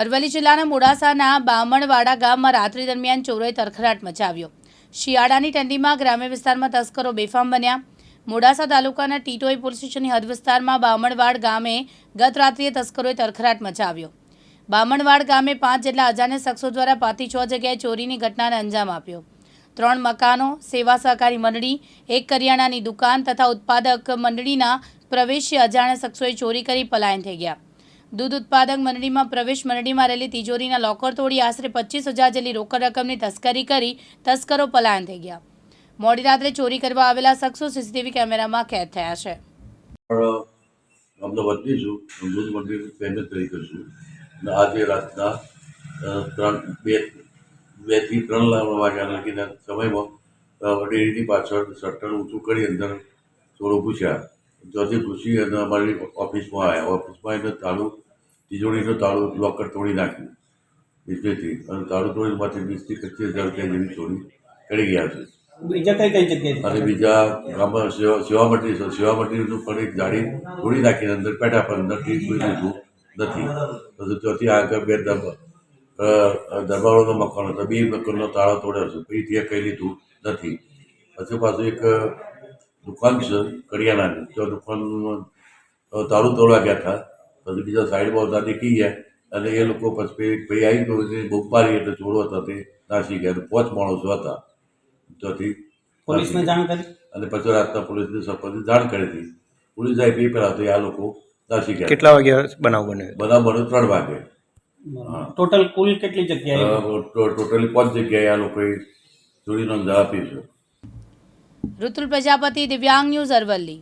અરવલ્લી જિલ્લાના મોડાસાના બામણવાડા ગામમાં રાત્રિ દરમિયાન ચોરોએ તરખરાટ મચાવ્યો. શિયાળાની ઠંડીમાં ગ્રામ્ય વિસ્તારમાં તસ્કરો બેફામ બન્યા. મોડાસા તાલુકાના ટીટોઈ પોલીસ સ્ટેશનની હદ વિસ્તારમાં બામણવાડ ગામે ગત રાત્રિએ તસ્કરોએ તરખરાટ મચાવ્યો. બામણવાડ ગામે પાંચ જેટલા અજાણ્યા શખ્સો દ્વારા પાંચથી છ જગ્યાએ ચોરીની ઘટનાને અંજામ આપ્યો. ત્રણ મકાનો, સેવા સહકારી મંડળી, એક કરિયાણાની દુકાન તથા ઉત્પાદક મંડળીના પ્રવેશી અજાણ્યા શખ્સોએ ચોરી કરી પલાયન થઈ ગયા. દૂધ ઉત્પાદક મંડળીમાં પ્રવેશ મંડળીમાં રહેલી તિજોરીના લોકર તોડી આશરે પચીસ હજાર જેટલી રોકડ રકમની તસ્કરી કરી તસ્કરો પલાયન થઈ ગયા. મોડી રાત્રે ચોરી કરવા આવેલા શખ્સો સીસીટીવી કેમેરામાં કેદ થયા છે. બે, બેથી ત્રણ વાગ્યાના વાગ્યા સમયમાં ડેરીની પાછળ શટર ઊંચું કરી અંદર થોડું ઘૂસ્યા જ્યાંથી ઘૂસી અને અમારી ઓફિસમાં આવ્યા. ઓફિસમાં એને તાળું તિજોરીનું તાળું લોકર તોડી નાખ્યું. નીચેથી અને તાળું તોડીમાંથી વીસથી પચીસ હજાર રૂપિયા જેવી ચોરી કરી ગયા છે. બીજા કઈ કઈ જગ્યાએ અને બીજા ગામમાં સેવા સેવા મંડળી સેવા મંડળીનું પણ એક જાળી તોડી નાખીને અંદર પેટા પર અંદરથી કોઈ લીધું નથી. ત્યાંથી આગળ બે દરબારોનો મકાન હતો. બે મકાનનો તાળો તોડ્યો છે. પછી ત્યાં કંઈ લીધું નથી. પછી પાછું એક દુકાન છે કરિયાણાની. તો દુકાનમાં તારું તોડવા ગયા હતા. પછી બીજા સાઈડમાં હતા દેખી ગયા. અને એ લોકો પછી ભાઈ આવી ગયો એટલે બૂમ એટલે છોડો હતા તે નાસી ગયા. પાંચ માણસો હતા. ત્યાંથી પોલીસને જાણ કરી? અને પછી રાતના પોલીસને સરપંચને જાણ કરી હતી. પોલીસ આવી તે પહેલાં તો આ લોકો નાસી ગયા. કેટલા વાગ્યા બનાવ બન્યો બધા બન્યો ત્રણ વાગે. ટોટલ કુલ કેટલી જગ્યાએ? ટોટલી પાંચ જગ્યાએ આ લોકોએ ચોરીનો અંદાજ આપ્યો છે. ઋતુલ પ્રજાપતિ દિવ્યાંગ ન્યૂઝ અરવલ્લી